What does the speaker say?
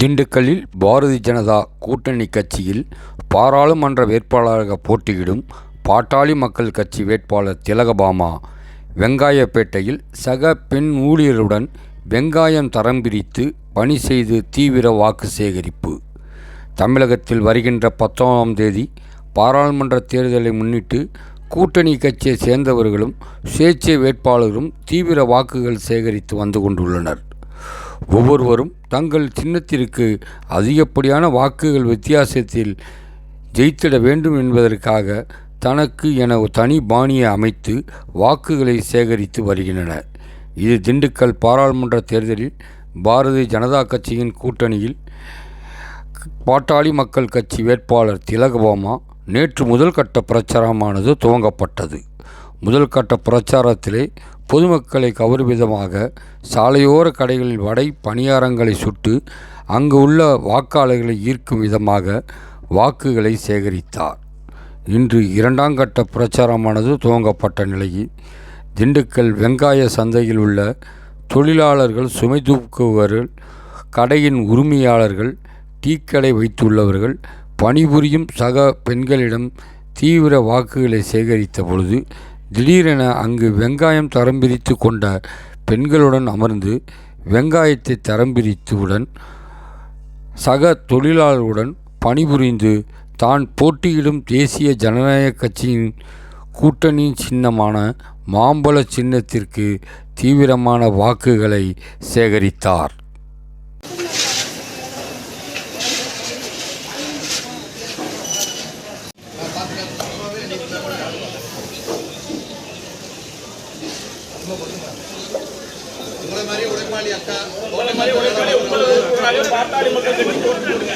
திண்டுக்கல்லில் பாரதிய ஜனதா கூட்டணி கட்சியில் பாராளுமன்ற வேட்பாளராக போட்டியிடும் பாட்டாளி மக்கள் கட்சி வேட்பாளர் திலகபாமா வெங்காயப்பேட்டையில் சக பெண் ஊழியருடன் வெங்காயம் தரம் பிரித்து பணி செய்து தீவிர வாக்கு சேகரிப்பு. தமிழகத்தில் வருகின்ற பத்தொன்பதாம் தேதி பாராளுமன்ற தேர்தலை முன்னிட்டு கூட்டணி கட்சியை சேர்ந்தவர்களும் சுயேட்சை வேட்பாளரும் தீவிர வாக்குகள் சேகரித்து வந்து கொண்டுள்ளனர். ஒவ்வொருவரும் தங்கள் சின்னத்திற்கு அதிகப்படியான வாக்குகள் வித்தியாசத்தில் ஜெயித்திட வேண்டும் என்பதற்காக தனக்கு என ஒரு தனி பாணியை அமைத்து வாக்குகளை சேகரித்து வருகின்றனர். இது திண்டுக்கல் பாராளுமன்ற தேர்தலில் பாரதிய ஜனதா கட்சியின் கூட்டணியில் பாட்டாளி மக்கள் கட்சி வேட்பாளர் திலகபாமா நேற்று முதல் கட்ட பிரச்சாரமானது துவங்கப்பட்டது. முதல் கட்ட பிரச்சாரத்திலே பொதுமக்களை கவரும் விதமாக சாலையோர கடைகளில் வடை பணியாரங்களை சுட்டு அங்கு உள்ள வாக்காளர்களை ஈர்க்கும் விதமாக வாக்குகளை சேகரித்தார். இன்று இரண்டாம் கட்ட பிரச்சாரமானது துவங்கப்பட்ட நிலையில் திண்டுக்கல் வெங்காய சந்தையில் உள்ள தொழிலாளர்கள் சுமை தூக்குவர்கள் கடையின் உரிமையாளர்கள் டீக்கடை வைத்துள்ளவர்கள் பணிபுரியும் சக பெண்களிடம் தீவிர வாக்குகளை சேகரித்த பொழுது திடீரென அங்கு வெங்காயம் தரம் பிரித்து கொண்ட பெண்களுடன் அமர்ந்து வெங்காயத்தை தரம் பிரித்துவுடன் சக தொழிலாளர்களுடன் பணிபுரிந்து தான் போட்டியிடும் தேசிய ஜனநாயக கட்சியின் கூட்டணி சின்னமான மாம்பழ சின்னத்திற்கு தீவிரமான வாக்குகளை சேகரித்தார். உங்களை மாதிரி உழைப்பாளி அக்கா. உங்களை மாதிரி உழைப்பாளி உங்களுக்கு பாட்டாளி மக்கள் கட்சி போட்டு கொடுங்க